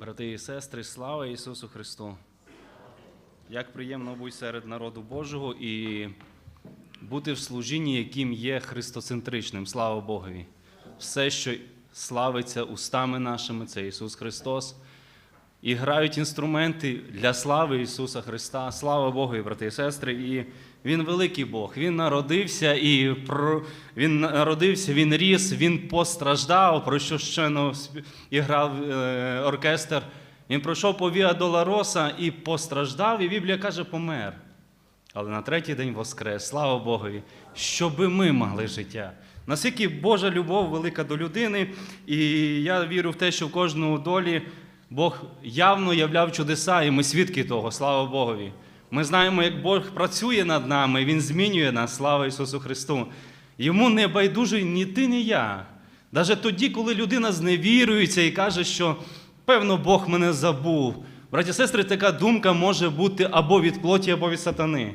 Брати і сестри, слава Ісусу Христу! Як приємно бути серед народу Божого і бути в служінні, яким є христоцентричним, слава Богові. Все, що славиться устами нашими, це Ісус Христос. І грають інструменти для слави Ісуса Христа. Слава Богу, брати і сестри. І Він великий Бог. Він народився і про... Він народився, він ріс, він постраждав, про що щойно спів- і е, оркестр. Він пройшов по Віа Долороса і постраждав, і Біблія каже, помер. Але на третій день воскрес, слава Богові, щоби ми могли життя. Наскільки Божа любов велика до людини, і я вірю в те, що в кожному долі Бог явно являв чудеса, і ми свідки того, слава Богові. Ми знаємо, як Бог працює над нами, Він змінює нас, слава Ісусу Христу. Йому не байдужий ні ти, ні я. Навіть тоді, коли людина зневірується і каже, що певно Бог мене забув. Браті і сестри, така думка може бути або від плоті, або від сатани.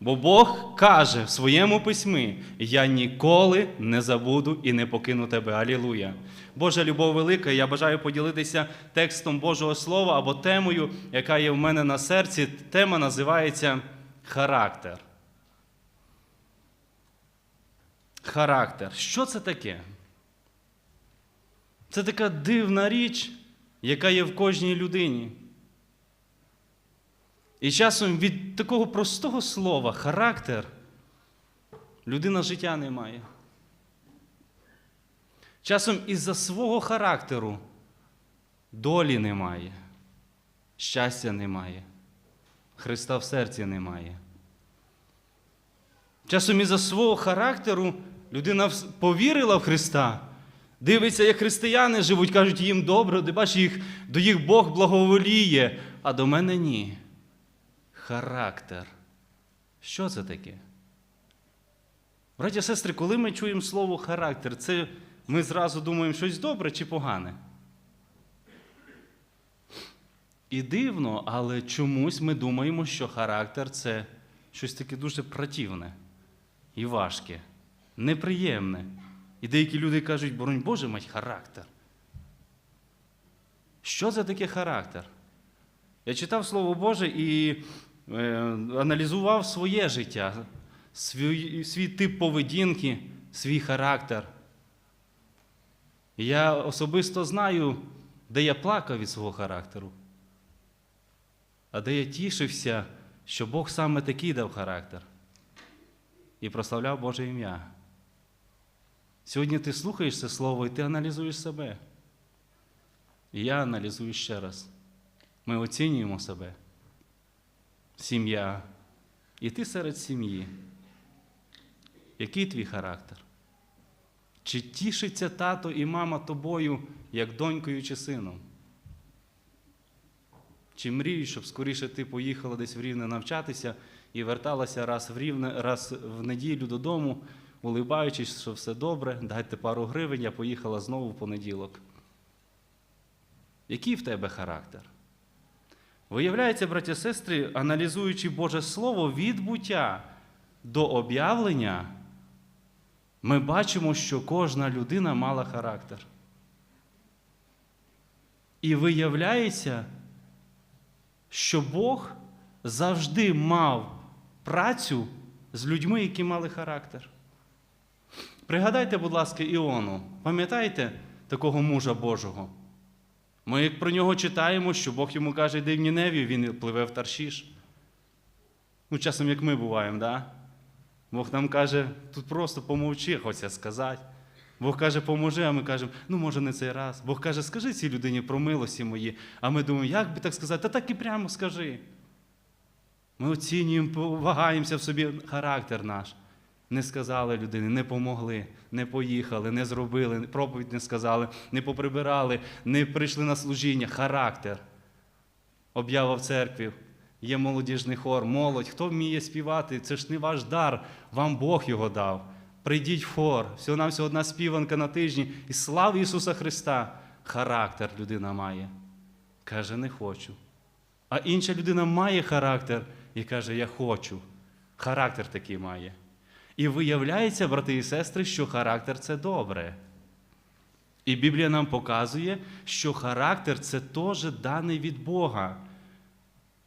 Бо Бог каже в своєму письмі: Я ніколи не забуду і не покину тебе. Алілуя. Божа любов велика. Я бажаю поділитися текстом Божого Слова або темою, яка є в мене на серці. Тема називається характер. Характер. Що це таке? Це така дивна річ, яка є в кожній людині. І часом від такого простого слова характер людина життя не має. Часом із-за свого характеру долі немає, щастя немає, Христа в серці немає. Часом із-за свого характеру людина повірила в Христа, дивиться, як християни живуть, кажуть, їм добре, ти бачиш, їх, до їх Бог благоволіє, а до мене ні. Характер. Що це таке? Браті сестри, коли ми чуємо слово характер, це ми зразу думаємо щось добре чи погане. І дивно, але чомусь ми думаємо, що характер це щось таке дуже противне і важке, неприємне. І деякі люди кажуть, боронь Боже, мать характер. Що це таке характер? Я читав Слово Боже і е, аналізував своє життя, свій, свій тип поведінки, свій характер. Я особисто знаю, де я плакав від свого характеру, а де я тішився, що Бог саме такий дав характер і прославляв Боже ім'я. Сьогодні ти слухаєш це слово і ти аналізуєш себе. І я аналізую ще раз. Ми оцінюємо себе. Сім'я. І ти серед сім'ї. Який твій характер? Чи тішиться тато і мама тобою, як донькою чи сином? Чи мрієш, щоб скоріше ти поїхала десь в Рівне навчатися і верталася раз в Рівне, раз в неділю додому, улибаючись, що все добре, дайте пару гривень, я поїхала знову в понеділок. Який в тебе характер? Виявляється, браті і сестри, аналізуючи Боже Слово від буття до об'явлення, ми бачимо, що кожна людина мала характер. І виявляється, що Бог завжди мав працю з людьми, які мали характер. Пригадайте, будь ласка, Іону. Пам'ятаєте такого мужа Божого? Ми як про нього читаємо, що Бог йому каже, йди в Ніневію, він пливе в Таршіш. Ну, часом, як ми буваємо, да? Бог нам каже, тут просто помовчи, хочеться сказати. Бог каже, поможи, а ми кажемо, ну може не цей раз. Бог каже, скажи цій людині про милості мої. А ми думаємо, як би так сказати? Та так і прямо скажи. Ми оцінюємо, вагаємося в собі характер наш. Не сказали людині, не помогли, не поїхали, не зробили, проповідь не сказали, не поприбирали, не прийшли на служіння. Характер. Об'ява в церкві. Є молодіжний хор, молодь. Хто вміє співати? Це ж не ваш дар, вам Бог його дав. Прийдіть в хор, всього нам всього одна співанка на тижні. І слава Ісуса Христа! Характер людина має. Каже, не хочу. А інша людина має характер і каже, я хочу. Характер такий має. І виявляється, брати і сестри, що характер це добре. І Біблія нам показує, що характер це теж даний від Бога.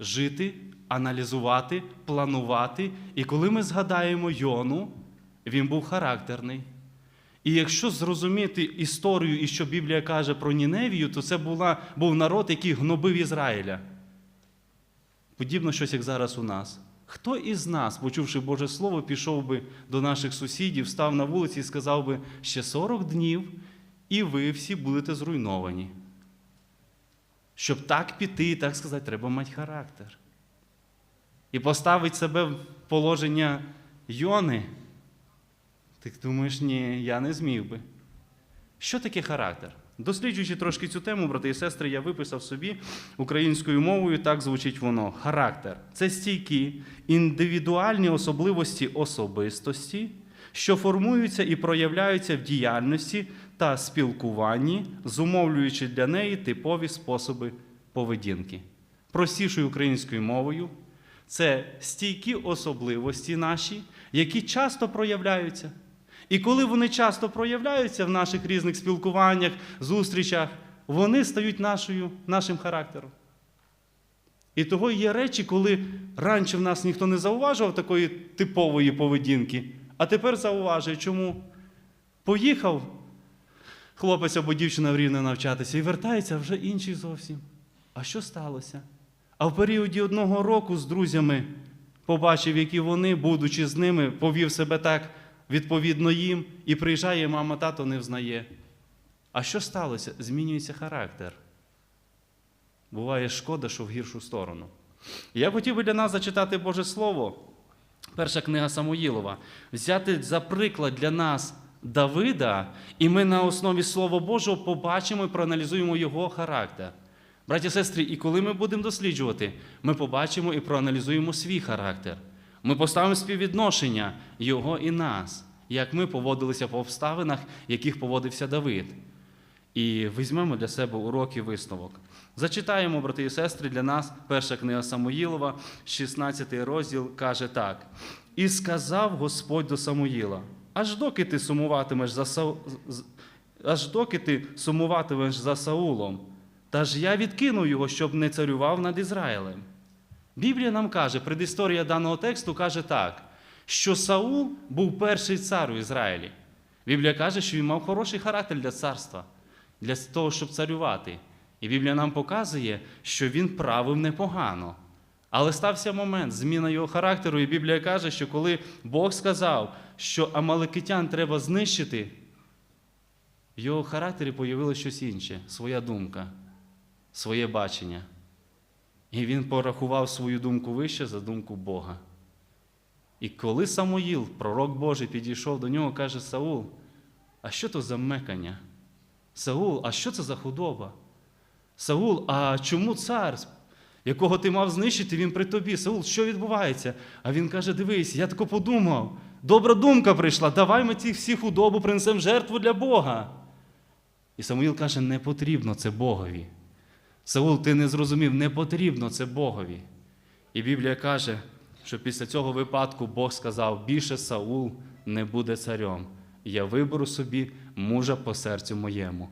Жити, аналізувати, планувати. І коли ми згадаємо Йону, він був характерний. І якщо зрозуміти історію і що Біблія каже про Ніневію, то це була, був народ, який гнобив Ізраїля. Подібно щось, як зараз у нас. Хто із нас, почувши Боже Слово, пішов би до наших сусідів, став на вулиці і сказав би, ще 40 днів, і ви всі будете зруйновані. Щоб так піти, так сказати, треба мати характер. І поставити себе в положення Йони. Ти думаєш, ні, я не зміг би. Що таке характер? Досліджуючи трошки цю тему, брати і сестри, я виписав собі українською мовою, так звучить воно. Характер це стійкі, індивідуальні особливості особистості, що формуються і проявляються в діяльності та спілкуванні, зумовлюючи для неї типові способи поведінки. Простішою українською мовою це стійкі особливості наші, які часто проявляються. І коли вони часто проявляються в наших різних спілкуваннях, зустрічах, вони стають нашою, нашим характером. І того є речі, коли раніше в нас ніхто не зауважував такої типової поведінки, а тепер зауважує, чому поїхав хлопець або дівчина в рівне навчатися і вертається вже інший зовсім. А що сталося? А в періоді одного року з друзями побачив, які вони, будучи з ними, повів себе так відповідно їм, і приїжджає, мама, тато не взнає. А що сталося? Змінюється характер. Буває шкода, що в гіршу сторону. Я хотів би для нас зачитати Боже Слово, перша книга Самуїлова, взяти за приклад для нас Давида, і ми на основі Слова Божого побачимо і проаналізуємо його характер. Браті і сестри, і коли ми будемо досліджувати, ми побачимо і проаналізуємо свій характер. Ми поставимо співвідношення його і нас, як ми поводилися по обставинах, яких поводився Давид. І візьмемо для себе урок і висновок. Зачитаємо, брати і сестри, для нас перша книга Самуїлова, 16 розділ, каже так: І сказав Господь до Самуїла: аж доки ти сумуватимеш за Сау... з- аж доки ти сумуватимеш за Саулом, та ж я відкину його, щоб не царював над Ізраїлем. Біблія нам каже, предісторія даного тексту каже так, що Саул був перший цар у Ізраїлі. Біблія каже, що він мав хороший характер для царства, для того, щоб царювати. І Біблія нам показує, що він правив непогано. Але стався момент, зміна його характеру, і Біблія каже, що коли Бог сказав, що амаликитян треба знищити, в його характері появилося щось інше, своя думка, своє бачення. І він порахував свою думку вище за думку Бога. І коли Самоїл, пророк Божий, підійшов до нього, каже Саул, а що то за мекання? Саул, а що це за худоба? Саул, а чому цар, якого ти мав знищити, він при тобі? Саул, що відбувається? А він каже: дивись, я тако подумав. Добра думка прийшла, давай ми ці всі худобу принесемо жертву для Бога. І Самуїл каже, не потрібно це Богові. Саул, ти не зрозумів, не потрібно це Богові. І Біблія каже, що після цього випадку Бог сказав: більше Саул не буде царем. Я виберу собі мужа по серцю моєму.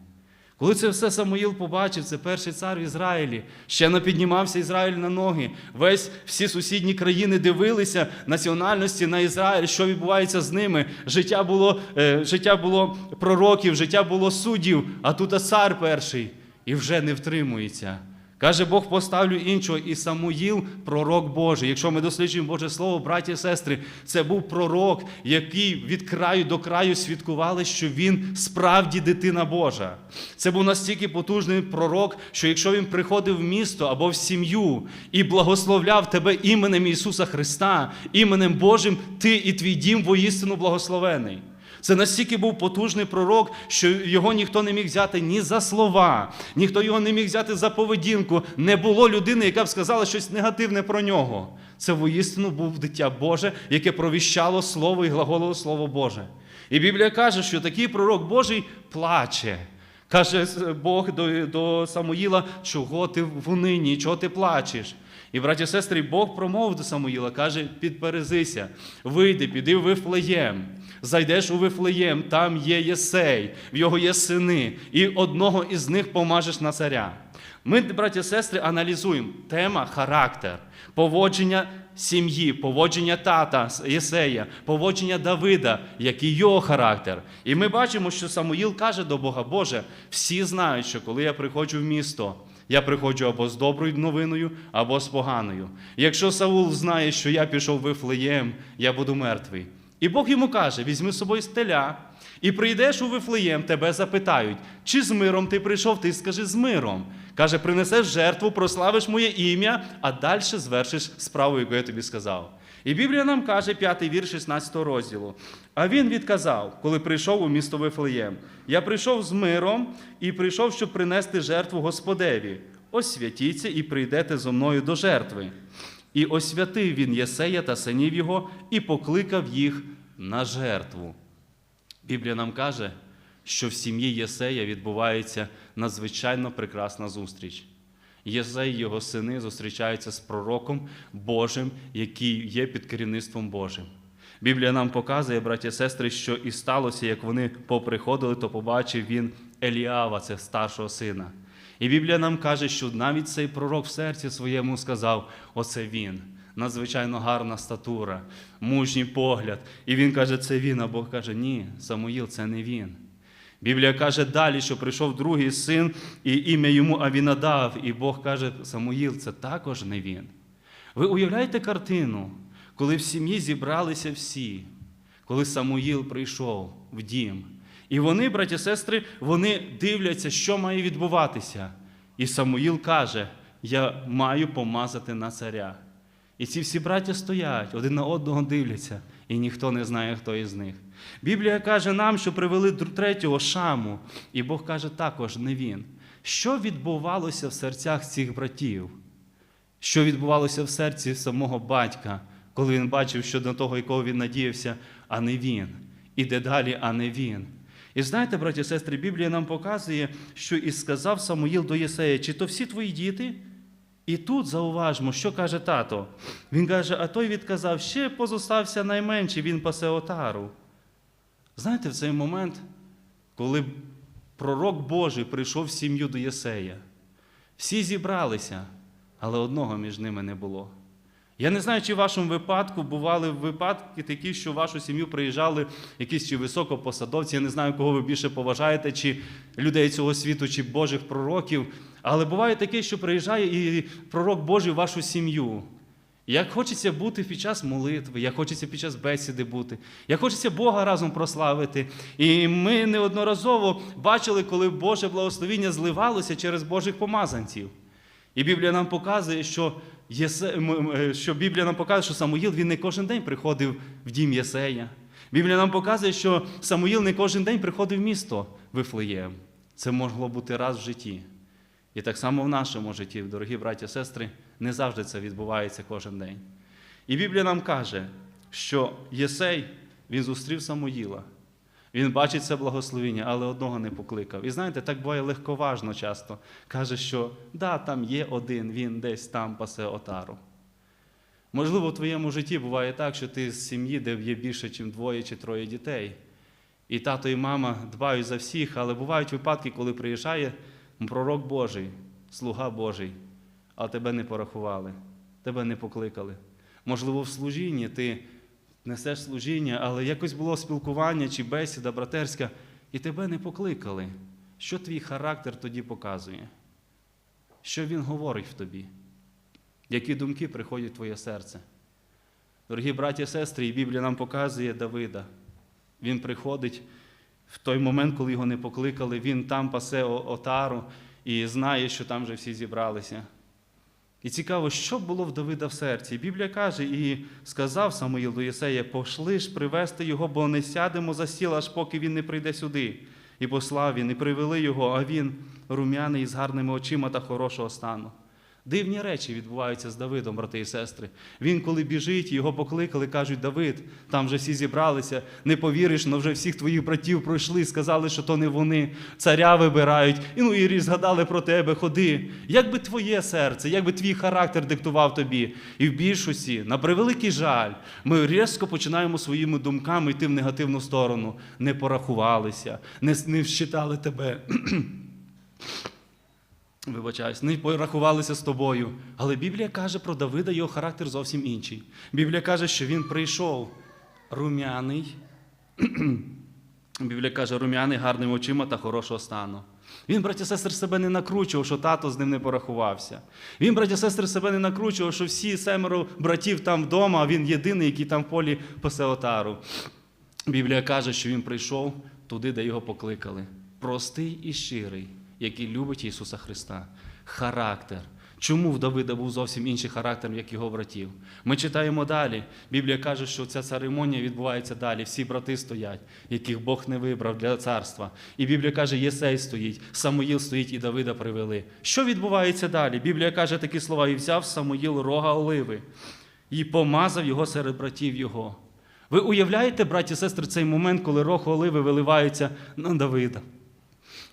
Коли це все Самуїл побачив, це перший цар в Ізраїлі. Ще не піднімався Ізраїль на ноги. Весь всі сусідні країни дивилися національності на Ізраїль, що відбувається з ними. Життя було, е, життя було пророків, життя було суддів, а тут цар перший і вже не втримується. Каже, Бог поставлю іншого, і Самуїл пророк Божий. Якщо ми досліджуємо Боже Слово, браті і сестри, це був пророк, який від краю до краю свідкували, що він справді дитина Божа. Це був настільки потужний пророк, що якщо він приходив в місто або в сім'ю і благословляв тебе іменем Ісуса Христа, іменем Божим, ти і твій дім воістину благословений. Це настільки був потужний пророк, що його ніхто не міг взяти ні за слова, ніхто його не міг взяти за поведінку. Не було людини, яка б сказала щось негативне про нього. Це воістину був дитя Боже, яке провіщало Слово і глаголило Слово Боже. І Біблія каже, що такий пророк Божий плаче. Каже Бог до, до Самуїла, чого ти в унині, чого ти плачеш? І, браті і сестри, Бог промовив до Самуїла, каже: підперезися, вийди, піди в Вифлеєм. Зайдеш у Вифлеєм, там є Єсей, в його є сини, і одного із них помажеш на царя. Ми, браті і сестри, аналізуємо тема характер, поводження сім'ї, поводження тата Єсея, поводження Давида, який його характер. І ми бачимо, що Самуїл каже до Бога, Боже, всі знають, що коли я приходжу в місто, я приходжу або з доброю новиною, або з поганою. Якщо Саул знає, що я пішов Вифлеєм, я буду мертвий. І Бог йому каже: візьми з собою стеля, і прийдеш у Вифлеєм, тебе запитають, чи з миром ти прийшов, ти скажи з миром. Каже, принесеш жертву, прославиш моє ім'я, а далі звершиш справу, яку я тобі сказав. І Біблія нам каже, п'ятий вірш 16 розділу. А він відказав, коли прийшов у місто Вифлеєм: Я прийшов з миром і прийшов, щоб принести жертву Господеві. Освятіться і прийдете зо мною до жертви. І освятив він Єсея та синів його, і покликав їх на жертву. Біблія нам каже, що в сім'ї Єсея відбувається надзвичайно прекрасна зустріч. Єсей і його сини зустрічаються з пророком Божим, який є під керівництвом Божим. Біблія нам показує, браті і сестри, що і сталося, як вони поприходили, то побачив він Еліава, це старшого сина. І Біблія нам каже, що навіть цей пророк в серці своєму сказав: оце він. Надзвичайно гарна статура, мужній погляд. І він каже, це він, а Бог каже, ні, Самуїл, це не він. Біблія каже далі, що прийшов другий син, і ім'я йому Авінадав, і Бог каже, Самуїл, це також не він. Ви уявляєте картину, коли в сім'ї зібралися всі, коли Самуїл прийшов в дім. І вони, браті сестри, вони дивляться, що має відбуватися. І Самуїл каже: Я маю помазати на царя. І ці всі браття стоять, один на одного дивляться, і ніхто не знає, хто із них. Біблія каже нам, що привели третього шаму, і Бог каже також не він. Що відбувалося в серцях цих братів? Що відбувалося в серці самого батька, коли він бачив, що до того, якого він надіявся, а не він. Іде далі, а не він. І знаєте, браті і сестри, Біблія нам показує, що і сказав Самуїл до Єсея, чи то всі твої діти? І тут зауважмо, що каже тато. Він каже, а той відказав, ще позостався найменший, він пасе отару. Знаєте, в цей момент, коли пророк Божий прийшов в сім'ю до Єсея, всі зібралися, але одного між ними не було. Я не знаю, чи в вашому випадку бували випадки такі, що в вашу сім'ю приїжджали якісь чи високопосадовці. Я не знаю, кого ви більше поважаєте, чи людей цього світу, чи Божих пророків. Але буває таке, що приїжджає і пророк Божий в вашу сім'ю. Як хочеться бути під час молитви, як хочеться під час бесіди бути, як хочеться Бога разом прославити. І ми неодноразово бачили, коли Боже благословіння зливалося через Божих помазанців. І Біблія нам показує, що Єсе... що Біблія нам показує, що Самуїл він не кожен день приходив в дім Єсея. Біблія нам показує, що Самуїл не кожен день приходив в місто Вифлеєм. Це могло бути раз в житті. І так само в нашому житті, дорогі браті і сестри, не завжди це відбувається кожен день. І Біблія нам каже, що Єсей він зустрів Самуїла. Він бачить це благословіння, але одного не покликав. І знаєте, так буває легковажно часто. Каже, що да, там є один, він десь там пасе отару. Можливо, в твоєму житті буває так, що ти з сім'ї, де є більше, ніж двоє чи троє дітей. І тато і мама дбають за всіх, але бувають випадки, коли приїжджає пророк Божий, слуга Божий, а тебе не порахували, тебе не покликали. Можливо, в служінні ти несеш служіння, але якось було спілкування чи бесіда братерська, і тебе не покликали. Що твій характер тоді показує? Що він говорить в тобі? Які думки приходять в твоє серце? Дорогі браті і сестри, і Біблія нам показує Давида. Він приходить в той момент, коли його не покликали, він там пасе отару і знає, що там вже всі зібралися. І цікаво, що було в Давида в серці. Біблія каже, і сказав Самуїл до Єсея, пошли ж привезти його, бо не сядемо за сіл, аж поки він не прийде сюди. І послав він, і привели його, а він рум'яний з гарними очима та хорошого стану. Дивні речі відбуваються з Давидом, брати і сестри. Він, коли біжить, його покликали, кажуть, Давид, там вже всі зібралися, не повіриш, але вже всіх твоїх братів пройшли, сказали, що то не вони, царя вибирають, і ну і згадали про тебе, ходи. Як би твоє серце, як би твій характер диктував тобі? І в більшості, на превеликий жаль, ми різко починаємо своїми думками йти в негативну сторону. Не порахувалися, не, не вщитали тебе. Вибачаюсь, не порахувалися з тобою. Але Біблія каже про Давида, його характер зовсім інший. Біблія каже, що він прийшов рум'яний. Біблія каже, рум'яний, гарними очима та хорошого стану. Він, браті сестри, себе не накручував, що тато з ним не порахувався. Він, браті сестри, себе не накручував, що всі семеро братів там вдома, а він єдиний, який там в полі пасе отару. Біблія каже, що він прийшов туди, де його покликали. Простий і щирий, який любить Ісуса Христа. Характер. Чому в Давида був зовсім інший характер, як його братів? Ми читаємо далі. Біблія каже, що ця церемонія відбувається далі. Всі брати стоять, яких Бог не вибрав для царства. І Біблія каже, Єсей стоїть, Самуїл стоїть і Давида привели. Що відбувається далі? Біблія каже такі слова: і взяв Самуїл рога оливи і помазав його серед братів його. Ви уявляєте, браті і сестри, цей момент, коли рог оливи виливається на Давида?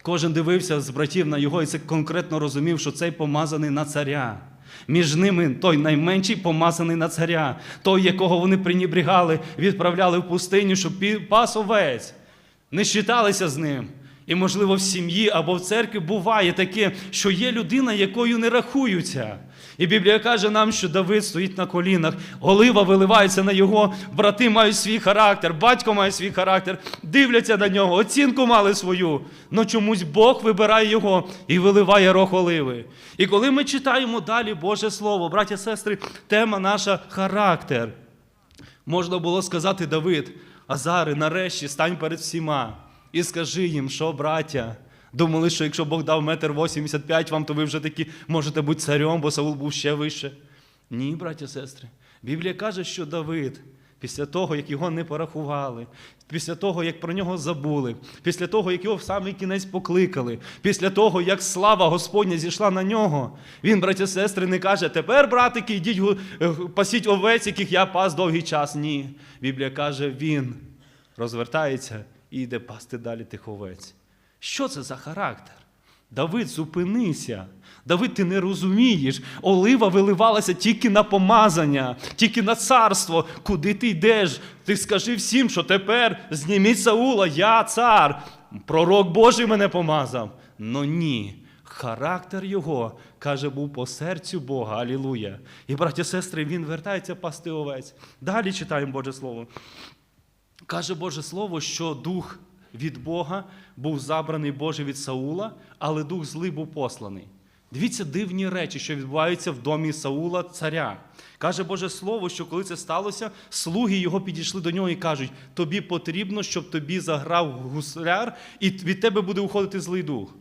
Кожен дивився з братів на його і це конкретно розумів, що цей помазаний на царя. Між ними той найменший помазаний на царя, той, якого вони принібрігали, відправляли в пустиню, щоб пас овець. Не считалися з ним. І, можливо, в сім'ї або в церкві буває таке, що є людина, якою не рахуються. І Біблія каже нам, що Давид стоїть на колінах, олива виливається на його, брати мають свій характер, батько має свій характер, дивляться на нього, оцінку мали свою. Но чомусь Бог вибирає його і виливає рог оливи. І коли ми читаємо далі Боже Слово, браття і сестри, тема наша характер. Можна було сказати Давид, Азари, нарешті стань перед всіма і скажи їм, що, браття, думали, що якщо Бог дав метр 85 вам, то ви вже такі можете бути царем, бо Саул був ще вище. Ні, браття сестри. Біблія каже, що Давид, після того, як його не порахували, після того, як про нього забули, після того, як його в самий кінець покликали, після того, як слава Господня зійшла на нього, він, браття і сестри, не каже, тепер, братики, йдіть е, пасіть овець, яких я пас довгий час. Ні. Біблія каже, він розвертається і йде пасти далі тих овець. Що це за характер? Давид, зупинися. Давид, ти не розумієш. Олива виливалася тільки на помазання, тільки на царство. Куди ти йдеш? Ти скажи всім, що тепер зніміть Саула, я цар. Пророк Божий мене помазав. Но ні. Характер його, каже, був по серцю Бога. Алілуя. І, браті сестри, він вертається пасти овець. Далі читаємо Боже Слово. Каже Боже Слово, що дух від Бога був забраний Боже від Саула, але дух злий був посланий. Дивіться дивні речі, що відбуваються в домі Саула, царя. Каже Боже Слово, що коли це сталося, слуги його підійшли до нього і кажуть: тобі потрібно, щоб тобі заграв гусляр, і від тебе буде уходити злий дух.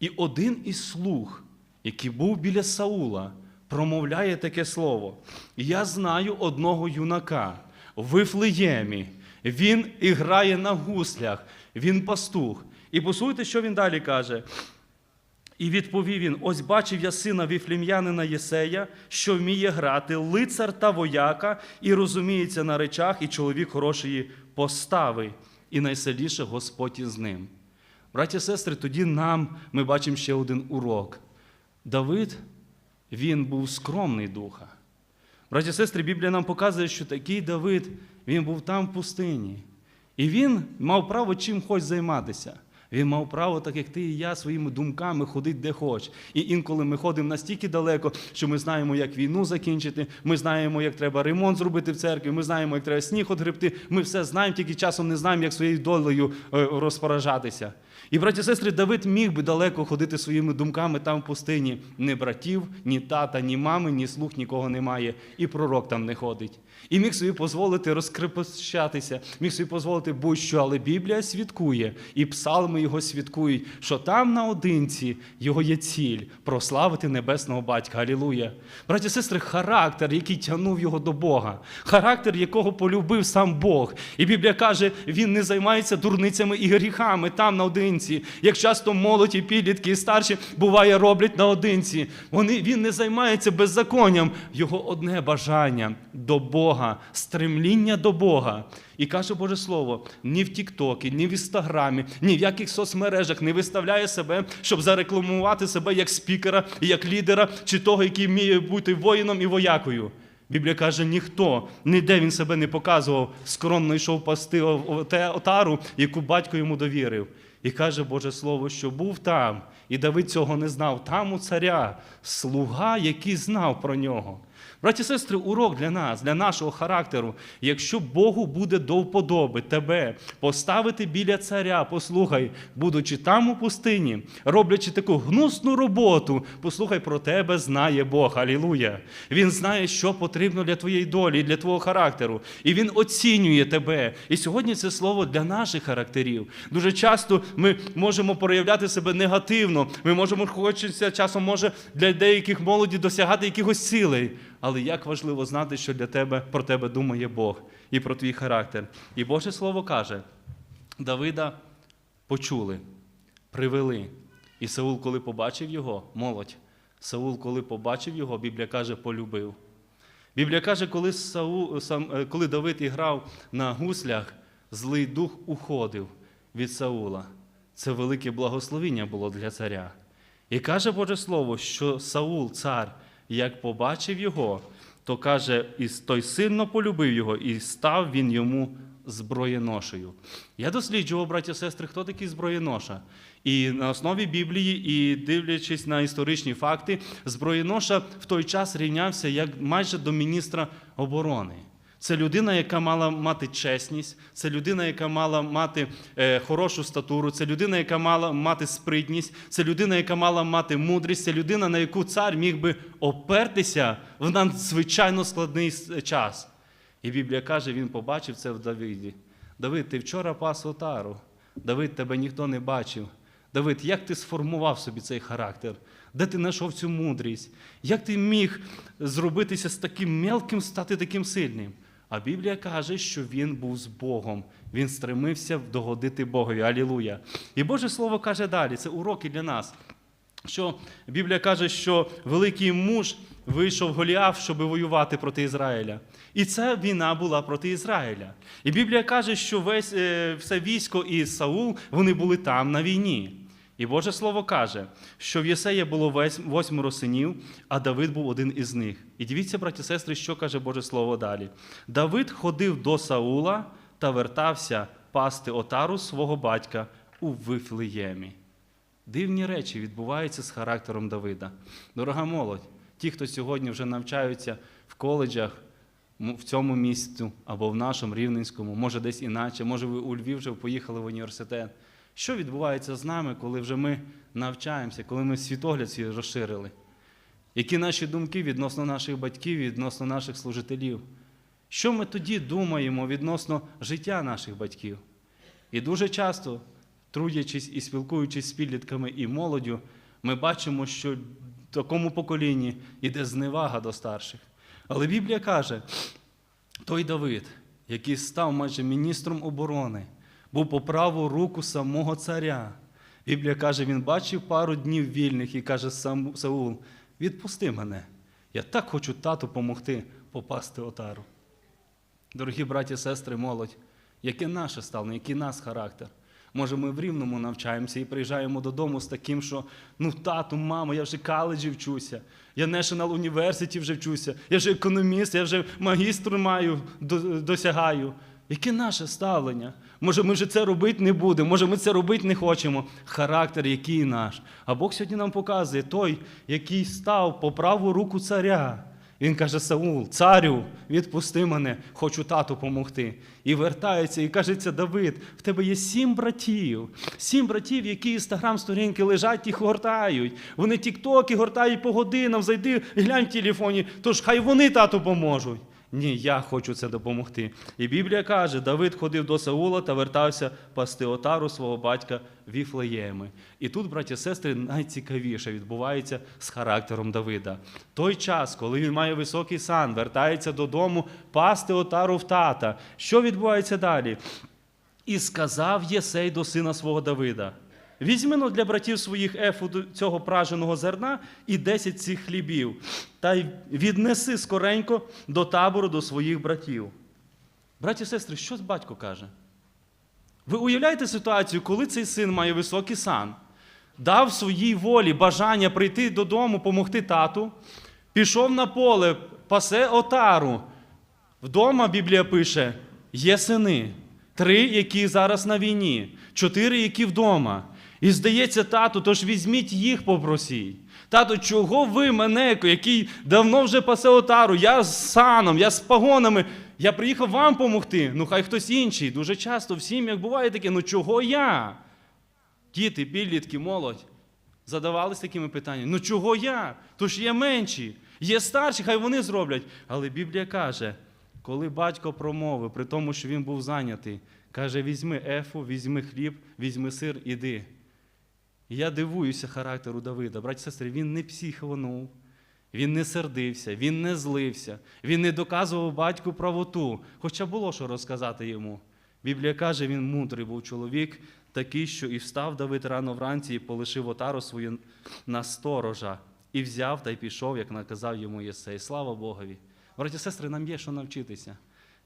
І один із слуг, який був біля Саула, промовляє таке слово: Я знаю одного юнака в Вифлеємі. Він і грає на гуслях, він пастух. І послухайте, що він далі каже. І відповів він: ось бачив я сина віфлім'янина Єсея, що вміє грати, лицар та вояка, і розуміється на речах, і чоловік хорошої постави, і найсильніше Господь із ним. Браті і сестри, тоді нам ми бачимо ще один урок. Давид, він був скромний духа. Браті і сестри, Біблія нам показує, що такий Давид, він був там в пустині. І він мав право чим хоч займатися. Він мав право, так як ти і я, своїми думками ходити де хоч. І інколи ми ходимо настільки далеко, що ми знаємо, як війну закінчити, ми знаємо, як треба ремонт зробити в церкві, ми знаємо, як треба сніг отгребти. Ми все знаємо, тільки часом не знаємо, як своєю долею е, розпоражатися. І, браті і сестри, Давид міг би далеко ходити своїми думками там в пустині. Ні братів, ні тата, ні мами, ні слуг нікого немає. І пророк там не ходить. І міг собі дозволити розкрепощатися, міг собі дозволити будь-що, але Біблія свідкує, і псалми його свідкують, що там наодинці його є ціль прославити небесного батька. Алілуя. Браті і сестри, характер, який тягнув його до Бога, характер, якого полюбив сам Бог. І Біблія каже, він не займається дурницями і гріхами там наодинці. Як часто молоді, підлітки і старші буває роблять наодинці. Вони, він не займається беззаконням. Його одне бажання до Бога, стремління до Бога. І каже Боже Слово, ні в Тіктокі, ні в Інстаграмі, ні в яких соцмережах не виставляє себе, щоб зарекламувати себе як спікера, як лідера, чи того, який вміє бути воїном і воякою. Біблія каже, ніхто, ніде він себе не показував, скромно йшов пасти отару, яку батько йому довірив. І каже Боже Слово, що був там, і Давид цього не знав. Там у царя слуга, який знав про нього. Браті і сестри, урок для нас, для нашого характеру. Якщо Богу буде до вподоби тебе поставити біля царя, послухай, будучи там у пустині, роблячи таку гнусну роботу, послухай, про тебе знає Бог. Алілуя. Він знає, що потрібно для твоєї долі, для твого характеру. І він оцінює тебе. І сьогодні це слово для наших характерів. Дуже часто ми можемо проявляти себе негативно. Ми можемо хочеться часом може для деяких молоді досягати якихось цілей. Але як важливо знати, що для тебе про тебе думає Бог і про твій характер. І Боже Слово каже: Давида почули, привели. І Саул, коли побачив його, молодь, Саул, коли побачив його, Біблія каже, полюбив. Біблія каже, коли, Саул, сам, е, коли Давид іграв на гуслях, злий дух уходив від Саула. Це велике благословіння було для царя. І каже Боже Слово, що Саул, цар, як побачив його, то каже, і той сильно полюбив його, і став він йому зброєношею. Я досліджував, браті сестри, хто такий зброєноша. І на основі Біблії, і дивлячись на історичні факти, зброєноша в той час рівнявся як майже до міністра оборони. Це людина, яка мала мати чесність, це людина, яка мала мати е, хорошу статуру, це людина, яка мала мати спритність, це людина, яка мала мати мудрість, це людина, на яку цар міг би опертися в надзвичайно складний час. І Біблія каже, він побачив це в Давиді. Давид, ти вчора пас отару. Давид, тебе ніхто не бачив. Давид, як ти сформував собі цей характер? Де ти знайшов цю мудрість? Як ти міг зробитися з таким мелким, стати таким сильним? А Біблія каже, що він був з Богом. Він стремився догодити Богові. Алілуя. І Боже Слово каже далі: це уроки для нас. Що Біблія каже, що великий муж вийшов Голіаф, щоб воювати проти Ізраїля. І ця війна була проти Ізраїля. І Біблія каже, що весь е, все військо і Саул вони були там на війні. І Боже Слово каже, що в Єсея було восьмеро синів, а Давид був один із них. І дивіться, браті і сестри, що каже Боже Слово далі. Давид ходив до Саула та вертався пасти отару свого батька у Вифлеємі. Дивні речі відбуваються з характером Давида. Дорога молодь, ті, хто сьогодні вже навчаються в коледжах в цьому місті або в нашому Рівненському, може десь іначе, може ви у Львів вже поїхали в університет. Що відбувається з нами, коли вже ми навчаємося, коли ми світогляд свій розширили? Які наші думки відносно наших батьків, відносно наших служителів? Що ми тоді думаємо відносно життя наших батьків? І дуже часто, трудячись і спілкуючись з підлітками і молоддю, ми бачимо, що в такому поколінні йде зневага до старших. Але Біблія каже, той Давид, який став майже міністром оборони, був по праву руку самого царя. Біблія каже, він бачив пару днів вільних і каже Саул, відпусти мене. Я так хочу тату помогти попасти отару. Дорогі браті, сестри, молодь, яке наше ставлення, який нас характер? Може, ми в рівному навчаємося і приїжджаємо додому з таким, що ну тату, мамо, я вже каледжі вчуся, я National University вже вчуся, я вже економіст, я вже магістр маю, досягаю. Яке наше ставлення? Може, ми вже це робити не будемо, може, ми це робити не хочемо. Характер, який наш. А Бог сьогодні нам показує той, який став по праву руку царя. Він каже: Саул, царю, відпусти мене, хочу тату помогти. І вертається, і кажеться, Давид, в тебе є сім братів, сім братів, які інстаграм-сторінки лежать і гортають. Вони тіктоки гортають по годинам, зайди, глянь в телефоні, тож хай вони тату поможуть. Ні, я хочу це допомогти. І Біблія каже, Давид ходив до Саула та вертався пасти отару свого батька Віфлеєми. І тут, браті і сестри, найцікавіше відбувається з характером Давида. Той час, коли він має високий сан, вертається додому пасти отару в тата. Що відбувається далі? І сказав Єсей до сина свого Давида: Візьми но для братів своїх ефу цього праженого зерна і десять цих хлібів, та й віднеси скоренько до табору до своїх братів. Браті і сестри, що батько каже? Ви уявляєте ситуацію, коли цей син має високий сан, дав своїй волі бажання прийти додому, помогти тату, пішов на поле, пасе отару. Вдома Біблія пише: є сини, три, які зараз на війні, чотири, які вдома. І здається, тату, тож візьміть їх попросіть. Тато, чого ви мене, який давно вже пасе отару, я з саном, я з пагонами, я приїхав вам помогти. Ну хай хтось інший. Дуже часто в сім'ях буває таке, ну чого я? Діти, підлітки, молодь задавались такими питаннями: ну чого я? Тож є менші, є старші, хай вони зроблять. Але Біблія каже, коли батько промовив, при тому, що він був зайнятий, каже: візьми ефу, візьми хліб, візьми сир, іди. Я дивуюся характеру Давида. Браті і сестри, він не психованув, він не сердився, він не злився, він не доказував батьку правоту, хоча було що розказати йому. Біблія каже, він мудрий був чоловік, такий, що і встав Давид рано вранці і полишив отару свою на сторожа, і взяв та й пішов, як наказав йому Єсей. Слава Богові. Браті і сестри, нам є що навчитися.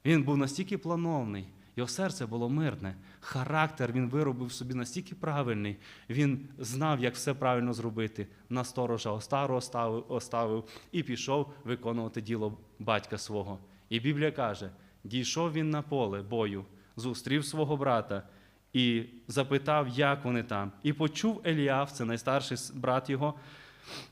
Він був настільки плановний, його серце було мирне, характер він виробив собі настільки правильний, він знав, як все правильно зробити. На сторожа остару оставив, оставив і пішов виконувати діло батька свого. І Біблія каже: дійшов він на поле бою, зустрів свого брата і запитав, як вони там. І почув Еліав, це найстарший брат його,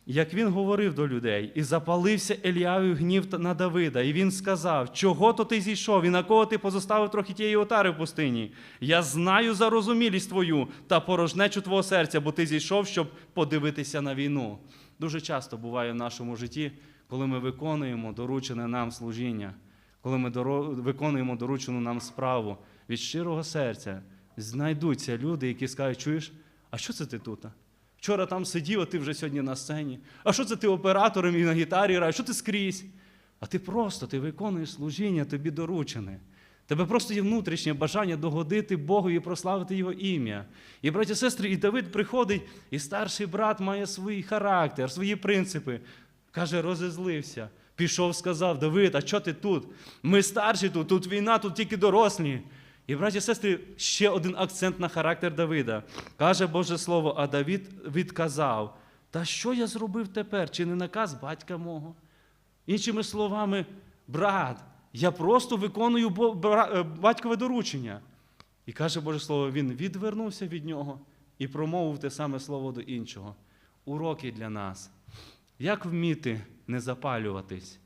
як він говорив до людей, і запалився Еліавів гнів на Давида, і він сказав: Чого то ти зійшов, і на кого ти позоставив трохи тієї отари в пустині? Я знаю зарозумілість твою та порожнечу твого серця, бо ти зійшов, щоб подивитися на війну. Дуже часто буває в нашому житті, коли ми виконуємо доручене нам служіння, коли ми виконуємо доручену нам справу від щирого серця, знайдуться люди, які скажуть, чуєш, а що це ти тут? Вчора там сидів, а ти вже сьогодні на сцені. А що це ти оператором і на гітарі граєш? Що ти скрізь? А ти просто ти виконуєш служіння, тобі доручене. Тебе просто є внутрішнє бажання догодити Богу і прославити Його ім'я. І, браті сестри, і Давид приходить, і старший брат має свій характер, свої принципи. Каже, розізлився. Пішов, сказав, Давид, а що ти тут? Ми старші тут, тут війна, тут тільки дорослі. І, браті і сестри, ще один акцент на характер Давида. Каже Боже Слово, а Давид відказав: Та що я зробив тепер? Чи не наказ батька мого? Іншими словами, брат, я просто виконую е, батькове доручення. І каже Боже Слово, він відвернувся від нього і промовив те саме слово до іншого. Уроки для нас. Як вміти не запалюватись?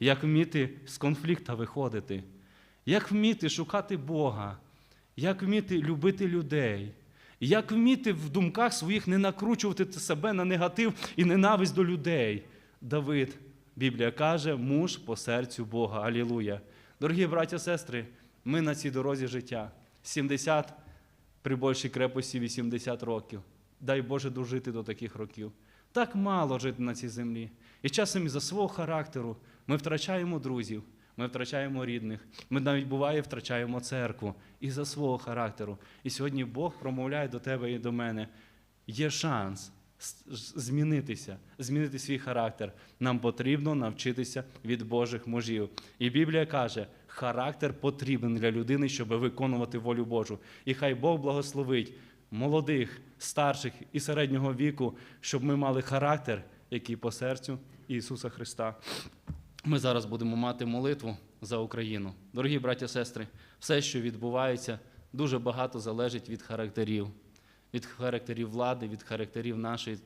Як вміти з конфлікта виходити? Як вміти шукати Бога? Як вміти любити людей? Як вміти в думках своїх не накручувати себе на негатив і ненависть до людей? Давид, Біблія каже, муж по серцю Бога. Алілуя. Дорогі браття сестри, ми на цій дорозі життя. 70 при большій крепості 80 років. Дай Боже дожити до таких років. Так мало жити на цій землі. І часом із-за свого характеру ми втрачаємо друзів, ми втрачаємо рідних, ми навіть буває втрачаємо церкву із-за свого характеру. І сьогодні Бог промовляє до тебе і до мене. Є шанс змінитися, змінити свій характер. Нам потрібно навчитися від Божих мужів. І Біблія каже, характер потрібен для людини, щоб виконувати волю Божу. І хай Бог благословить молодих, старших і середнього віку, щоб ми мали характер, який по серцю Ісуса Христа. Ми зараз будемо мати молитву за Україну. Дорогі браті і сестри, все, що відбувається, дуже багато залежить від характерів, від характерів влади, від характерів нашої,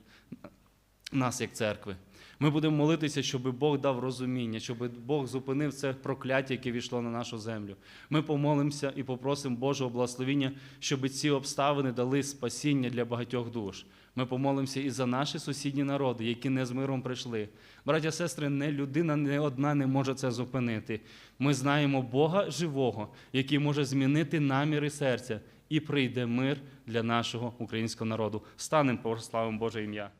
нас як церкви. Ми будемо молитися, щоб Бог дав розуміння, щоб Бог зупинив це прокляття, яке війшло на нашу землю. Ми помолимося і попросимо Божого благословіння, щоб ці обставини дали спасіння для багатьох душ. Ми помолимося і за наші сусідні народи, які не з миром прийшли. Браття, сестри, не людина не одна не може це зупинити. Ми знаємо Бога живого, який може змінити наміри серця, і прийде мир для нашого українського народу. Станемо, прославимо Боже ім'я.